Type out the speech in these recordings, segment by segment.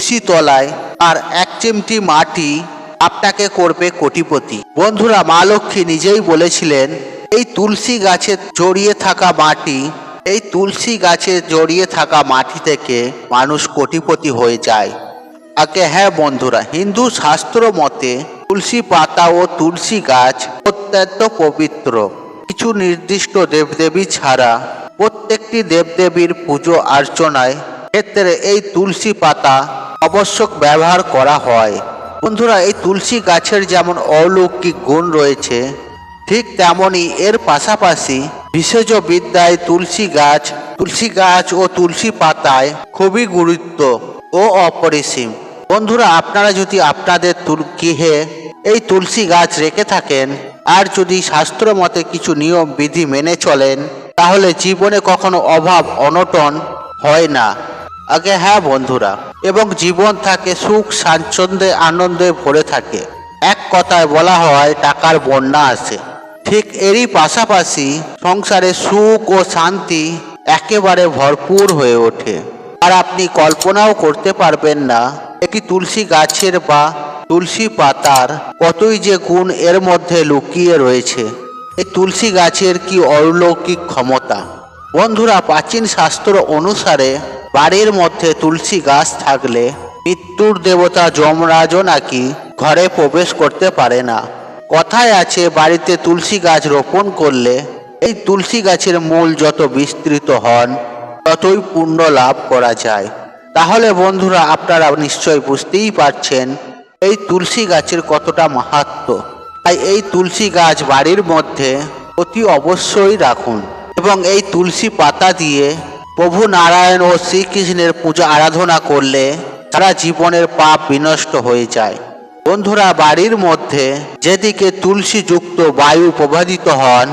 তুলসী তলায় আর এক চিমটি মাটি আপনাকে করবে কোটিপতি। বন্ধুরা, মা লক্ষ্মী নিজেই বলেছিলেন, এই তুলসী গাছে জড়িয়ে থাকা মাটি, এই তুলসী গাছে জড়িয়ে থাকা মাটি থেকে মানুষ কোটিপতি হয়ে যায়। আগে হ্যাঁ বন্ধুরা, হিন্দু শাস্ত্র মতে তুলসী পাতা ও তুলসী গাছ অত্যন্ত পবিত্র। কিছু নির্দিষ্ট দেবদেবী ছাড়া প্রত্যেকটি দেবদেবীর পুজো অর্চনায় ক্ষেত্রে এই তুলসী পাতা আবশ্যক ব্যবহার করা হয়। বন্ধুরা, এই তুলসী গাছের যেমন অলৌকিক গুণ রয়েছে, ঠিক তেমনই এর পাশাপাশি বিশেষ বিদ্যায় তুলসী গাছ তুলসী গাছ ও তুলসী পাতায় খুবই গুরুত্ব ও অপরিসীম। বন্ধুরা, আপনারা যদি আপনাদের গৃহে এই তুলসী গাছ রেখে থাকেন আর যদি শাস্ত্র মতে কিছু নিয়ম, বিধি মেনে চলেন, তাহলে জীবনে কখনো অভাব, অনটন হয় না। আগে হ্যাঁ বন্ধুরা, এবং জীবন থাকে সুখ, স্বাচ্ছন্দ্যে, আনন্দে ভরে থাকে। এক কথায় বলা হয়, টাকার বন্যা আসে ঠিক এরই পাশাপাশি সংসারে সুখ ও শান্তি একেবারে ভরপুর হয়ে ওঠে। আর আপনি কল্পনাও করতে পারবেন না একটি তুলসী গাছের বা তুলসী পাতার কতই যে গুণ এর মধ্যে লুকিয়ে রয়েছে। এই তুলসী গাছের কি অলৌকিক ক্ষমতা? বন্ধুরা, প্রাচীন শাস্ত্র অনুসারে বাড়ির মধ্যে তুলসী গাছ থাকলে মৃত্যুর দেবতা যমরাজও নাকি ঘরে প্রবেশ করতে পারে না। কথায় আছে, বাড়িতে তুলসী গাছ রোপণ করলে এই তুলসী গাছের মূল যত বিস্তৃত হন, ততই পুণ্য লাভ করা যায়। তাহলে বন্ধুরা, আপনারা নিশ্চয় বুঝতেই পারছেন এই তুলসী গাছের কতটা মাহাত্ম। তাই এই তুলসী গাছ বাড়ির মধ্যে অতি অবশ্যই রাখুন এবং এই তুলসী পাতা দিয়ে প্রভু নারায়ণ ও শ্রীকৃষ্ণের পূজা আরাধনা করলে সারা জীবনের পাপ বিনষ্ট হয়ে যায়। বন্ধুরা, বাড়ির মধ্যে যেদিকে তুলসী যুক্ত বায়ু প্রবাহিত হন,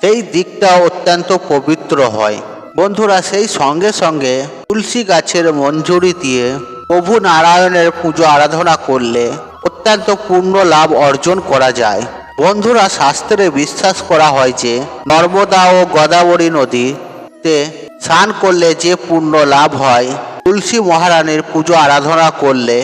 সেই দিকটা অত্যন্ত পবিত্র হয়। বন্ধুরা, সেই সঙ্গে সঙ্গে তুলসী গাছের মঞ্জুরি দিয়ে প্রভু নারায়ণের পুজো আরাধনা করলে অত্যন্ত পূর্ণ লাভ অর্জন করা যায়। বন্ধুরা, শাস্ত্রে বিশ্বাস করা হয় যে, নর্মদা ও গোদাবরী নদীতে স্নান করলে যে পুণ্য লাভ হয়, তুলসী মহারানীর পুজো আরাধনা করলে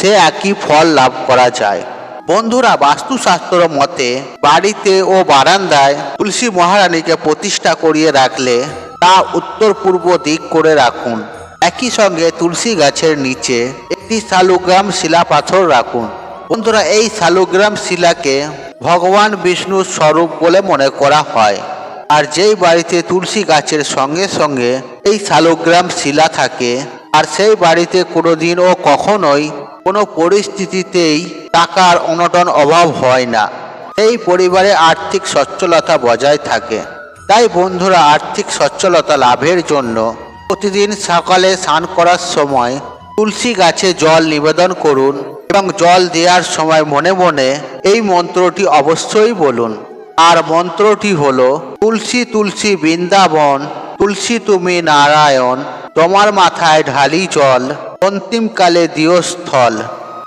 সে একই ফল লাভ করা যায়। বন্ধুরা, বাস্তুশাস্ত্র মতে বাড়িতে ও বারান্দায় তুলসী মহারানীকে প্রতিষ্ঠা করিয়ে রাখলে তা উত্তর পূর্ব দিক করে রাখুন। একই সঙ্গে তুলসী গাছের নিচে একটি শালুগ্রাম শিলা পাথর রাখুন। বন্ধুরা, এই শালুগ্রাম শিলাকে ভগবান বিষ্ণুর স্বরূপ বলে মনে করা হয়। আর যেই বাড়িতে তুলসী গাছের সঙ্গে সঙ্গে এই শালগ্রাম শিলা থাকে, আর সেই বাড়িতে কোনোদিন ও কখনোই কোনো পরিস্থিতিতেই টাকার অনটন অভাব হয় না। এই পরিবারে আর্থিক সচ্ছলতা বজায় থাকে। তাই বন্ধুরা, আর্থিক সচ্ছলতা লাভের জন্য প্রতিদিন সকালে স্নান করার সময় তুলসী গাছে জল নিবেদন করুন এবং জল দেওয়ার সময় মনে মনে এই মন্ত্রটি অবশ্যই বলুন। আর মন্ত্রটি হলো, তুলসী তুলসী বৃন্দাবন, তুলসী তুমি নারায়ণ, তোমার মাথায় ঢালি জল অন্তিমকালে দিও স্থল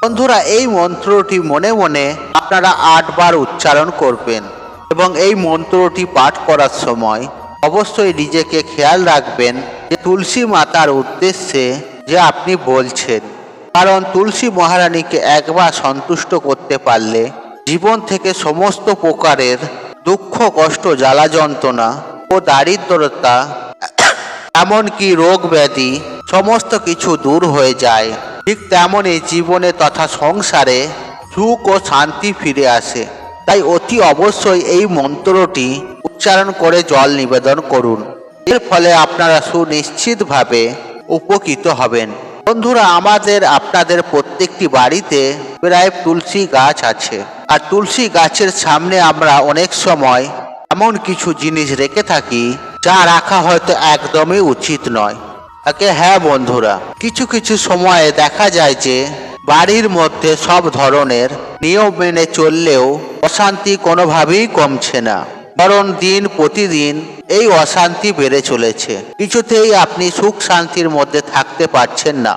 বন্ধুরা, এই মন্ত্রটি মনে মনে আপনারা আটবার উচ্চারণ করবেন এবং এই মন্ত্রটি পাঠ করার সময় অবশ্যই নিজেকে খেয়াল রাখবেন যে তুলসী মাতার উদ্দেশ্যে যে আপনি বলছেন। কারণ তুলসী মহারানীকে একবার সন্তুষ্ট করতে পারলে জীবন থেকে সমস্ত প্রকারের দুঃখ, কষ্ট, জ্বালা, যন্ত্রণা ও দারিদ্রতা, এমনকি রোগ ব্যাধি সমস্ত কিছু দূর হয়ে যায়। ঠিক তেমনই জীবনে তথা সংসারে সুখ ও শান্তি ফিরে আসে। তাই অতি অবশ্যই এই মন্ত্রটি উচ্চারণ করে জল নিবেদন করুন। এর ফলে আপনারা সুনিশ্চিতভাবে উপকৃত হবেন। বন্ধুরা, আমাদের আপনাদের প্রত্যেকটি বাড়িতে প্রায় তুলসী গাছ আছে। আর তুলসী গাছের সামনে আমরা অনেক সময় এমন কিছু জিনিস রেখে থাকি, যা রাখা হয়তো একদমই উচিত নয়। তাকে হ্যাঁ বন্ধুরা, কিছু কিছু সময়ে দেখা যায় যে বাড়ির মধ্যে সব ধরনের নিয়ম মেনে চললেও অশান্তি কোনোভাবেই কমছে না। বরং দিন প্রতিদিন এই অশান্তি বেড়ে চলেছে। কিছুতেই আপনি সুখ শান্তির মধ্যে থাকতে পারছেন না।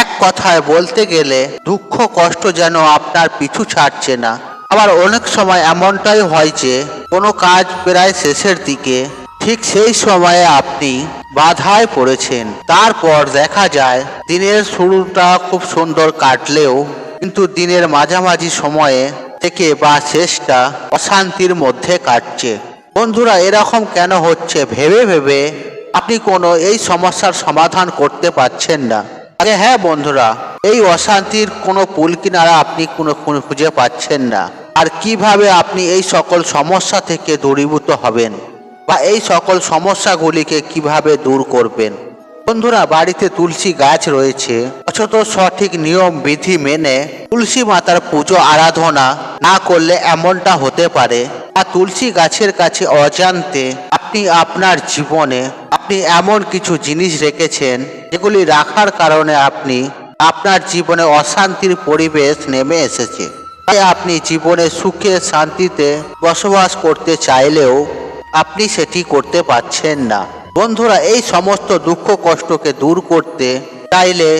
এক কথায় বলতে গেলে, দুঃখ কষ্ট যেন আপনার পিছু ছাড়ছে না। আবার অনেক সময় এমনটাই হয় যে, কোনো কাজ প্রায় শেষের দিকে, ঠিক সেই সময়ে আপনি বাধায় পড়েছেন। তারপর দেখা যায়, দিনের শুরুটা খুব সুন্দর কাটলেও, কিন্তু দিনের মাঝামাঝি সময়ে থেকে বা শেষটা অশান্তির মধ্যে কাটছে। বন্ধুরা, এরকম কেন হচ্ছে? ভেবে ভেবে আপনি কোনো এই সমস্যার সমাধান করতে পারছেন না। আরে হ্যাঁ বন্ধুরা, এই অশান্তির কোনো পুল কিনারা আপনি কোনো খুঁজে পাচ্ছেন না। আর কীভাবে আপনি এই সকল সমস্যা থেকে দূরীভূত হবেন? বা এই সকল সমস্যাগুলিকে কীভাবে দূর করবেন? বন্ধুরা, বাড়িতে তুলসী গাছ রয়েছে। অথচ সঠিক নিয়ম, বিধি মেনে তুলসী মাতার পুজো, আরাধনা না করলে এমনটা হতে পারে। আর তুলসী গাছের কাছে অজান্তে আপনি আপনার জীবনে আপনি এমন কিছু জিনিস রেখেছেন যেগুলি রাখার কারণে আপনি আপনার জীবনে অশান্তির পরিবেশ নেমে এসেছে। তাই আপনি জীবনে সুখে শান্তিতে বসবাস করতে চাইলেও আপনি সেটি করতে পারছেন না। বন্ধুরা, এই সমস্ত দুঃখ কষ্টকে দূর করতে চাইলে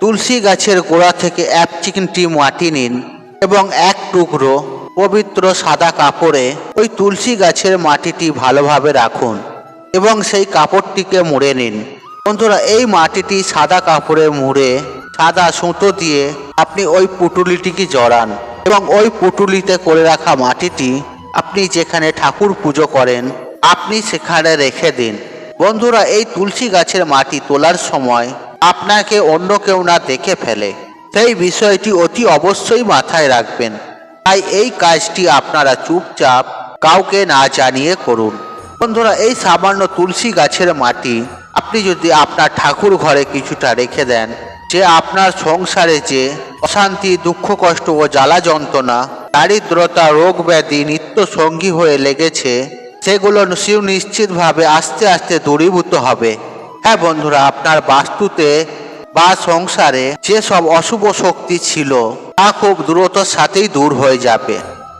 তুলসী গাছের গোড়া থেকে এক চিকনটি মাটি নিন এবং এক টুকরো পবিত্র সাদা কাপড়ে ওই তুলসী গাছের মাটিটি ভালোভাবে রাখুন এবং সেই কাপড়টিকে মুড়ে নিন। বন্ধুরা, এই মাটিটি সাদা কাপড়ে মুড়ে সাদা সুতো দিয়ে আপনি ওই পুটুলিটিকে জড়ান এবং ওই পুটুলিতে করে রাখা মাটিটি আপনি যেখানে ঠাকুর পুজো করেন, আপনি সেখানে রেখে দিন। বন্ধুরা, এই তুলসী গাছের মাটি তোলার সময় আপনাকে অন্য কেউ না দেখে ফেলে। সেই বিষয়টি অতি অবশ্যই মাথায় রাখবেন। তাই এই কাজটি আপনারা চুপচাপ কাউকে না জানিয়ে করুন। বন্ধুরা, এই সামান্য তুলসী গাছের মাটি আপনি যদি আপনার ঠাকুর ঘরে কিছুটা রেখে দেন, যে আপনার সংসারে যে অশান্তি, দুঃখ, কষ্ট ও জ্বালা যন্ত্রণা, দারিদ্রতা, রোগ ব্যাধি, নিত্য সঙ্গী হয়ে লেগেছে, সেগুলো সুনিশ্চিতভাবে আস্তে আস্তে দূরীভূত হবে। হ্যাঁ বন্ধুরা, আপনার বাস্তুতে বা সংসারে যেসব অশুভ শক্তি ছিল, তা খুব দ্রুতর সাথেই দূর হয়ে যাবে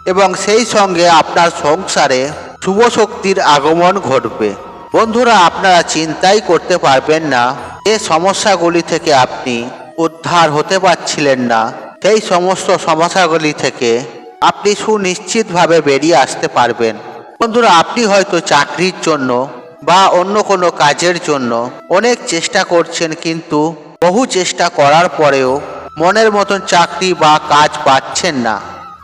এবং সেই সঙ্গে আপনার সংসারে শুভ শক্তির আগমন ঘটবে। বন্ধুরা, আপনারা চিন্তাই করতে পারবেন না যে সমস্যাগুলি থেকে আপনি উদ্ধার হতে পারছিলেন না। সেই সমস্ত সমস্যাগুলি থেকে আপনি সুনিশ্চিতভাবে বেরিয়ে আসতে পারবেন। বন্ধুরা, আপনি হয়তো চাকরির জন্য বা অন্য কোনো কাজের জন্য অনেক চেষ্টা করছেন, কিন্তু বহু চেষ্টা করার পরেও মনের মতন চাকরি বা কাজ পাচ্ছেন না।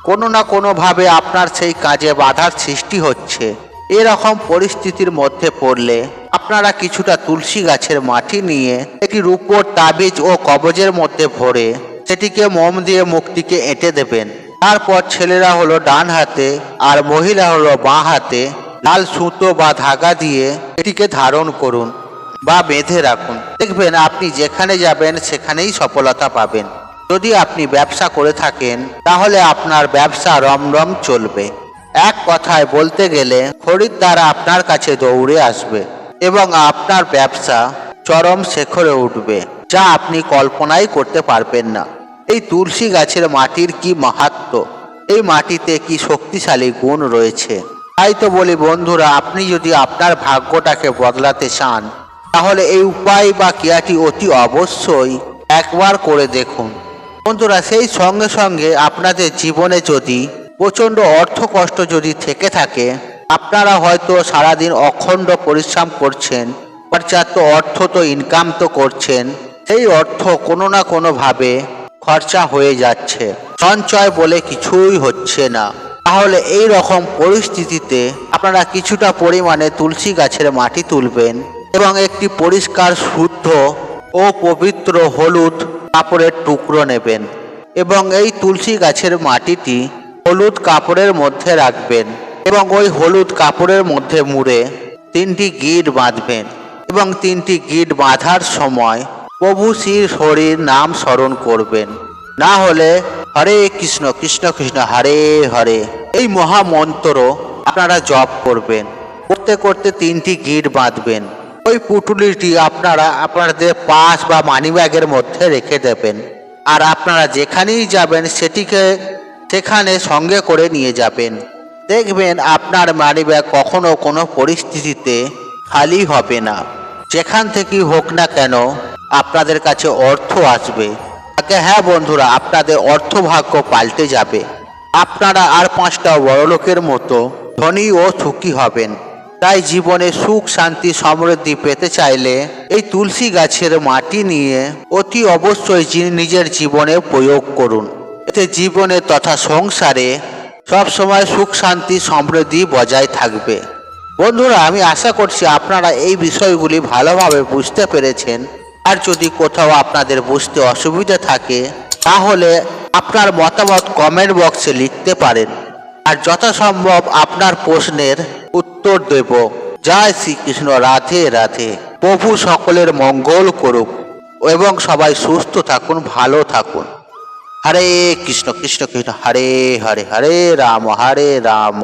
কোনো না কোনোভাবে আপনার সেই কাজে বাধার সৃষ্টি হচ্ছে। এরকম পরিস্থিতির মধ্যে পড়লে আপনারা কিছুটা তুলসী গাছের মাটি নিয়ে একটি রূপোর তাবিজ ও কবজের মধ্যে ভরে সেটিকে মোম দিয়ে মুখটিকে এঁটে দেবেন। তারপর ছেলেরা হলো ডান হাতে আর মহিলা হলো বাঁ হাতে লাল সুতো বা ধাগা দিয়ে এটিকে ধারণ করুন। বা বেঁধে রাখুন। দেখবেন আপনি যেখানে যাবেন, সেখানেই সফলতা পাবেন। যদি আপনি ব্যবসা করে থাকেন, তাহলে আপনার ব্যবসা রমরম চলবে। এক কথায় বলতে গেলে, খরিদ্দার আপনার কাছে দৌড়ে আসবে এবং আপনার ব্যবসা চরম শেখরে উঠবে, যা আপনি কল্পনাই করতে পারবেন না। এই তুলসী গাছের মাটির কি মাহাত্ম? এই মাটিতে কি শক্তিশালী গুণ রয়েছে? তাই তো বলি বন্ধুরা, আপনি যদি আপনার ভাগ্যটাকে বদলাতে চান তাহলে এই উপায় বা ক্রিয়াটি অতি অবশ্যই একবার করে দেখুন। বন্ধুরা, সেই সঙ্গে সঙ্গে আপনাদের জীবনে যদি প্রচণ্ড অর্থ কষ্ট যদি থেকে থাকে, আপনারা হয়তো সারাদিন অখণ্ড পরিশ্রম করছেন, পর্যাপ্ত অর্থ তো ইনকাম তো করছেন, সেই অর্থ কোনো না কোনোভাবে খরচা হয়ে যাচ্ছে, সঞ্চয় বলে কিছুই হচ্ছে না। তাহলে এই রকম পরিস্থিতিতে আপনারা কিছুটা পরিমাণে তুলসী গাছের মাটি তুলবেন এবং একটি পরিষ্কার, শুদ্ধ ও পবিত্র হলুদ কাপড়ের টুকরো নেবেন এবং এই তুলসী গাছের মাটিটি হলুদ কাপড়ের মধ্যে রাখবেন এবং ওই হলুদ কাপড়ের মধ্যে মুড়ে তিনটি গিট বাঁধবেন এবং তিনটি গিট বাঁধার সময় প্রভু শ্রীর হরির নাম স্মরণ করবেন। না হলে হরে কৃষ্ণ কৃষ্ণ কৃষ্ণ, হরে হরে। এই মহামন্ত্র আপনারা জপ করবেন। করতে করতে তিনটি গিট বাঁধবেন। ওই পুটুলিটি আপনারা, আপনাদের পাস বা মানিব্যাগের মধ্যে রেখে দেবেন। আর আপনারা যেখানেই যাবেন, সেটিকে সেখানে সঙ্গে করে নিয়ে যাবেন। দেখবেন আপনার মানিব্যাগ কখনো কোনো পরিস্থিতিতে খালি হবে না। যেখান থেকেই হোক না কেন, আপনাদের কাছে অর্থ আসবে। আগে হ্যাঁ বন্ধুরা, আপনাদের অর্থভাগ্য পাল্টে যাবে। আপনারা আর পাঁচটা বড়লোকের মতো ধনী ও সুখী হবেন। তাই জীবনে সুখ, শান্তি, সমৃদ্ধি পেতে চাইলে এই তুলসী গাছের মাটি নিয়ে অতি অবশ্যই নিজের জীবনে প্রয়োগ করুন। এতে জীবনে তথা সংসারে সব সময় সুখ, শান্তি, সমৃদ্ধি বজায় থাকবে। বন্ধুরা, আমি আশা করছি আপনারা এই বিষয়গুলি ভালোভাবে বুঝতে পেরেছেন। আর যদি কোথাও আপনাদের বুঝতে অসুবিধা থাকে, তাহলে আপনার মতামত কমেন্ট বক্সে লিখতে পারেন। আর যথাসম্ভব আপনার প্রশ্নের উত্তর দেব। জয় শ্রীকৃষ্ণ, রাধে রাধে। প্রভু সকলের মঙ্গল করুক এবং সবাই সুস্থ থাকুন, ভালো থাকুন। হরে কৃষ্ণ কৃষ্ণ কৃষ্ণ। হরে হরে হরে, রাম হরে, রাম।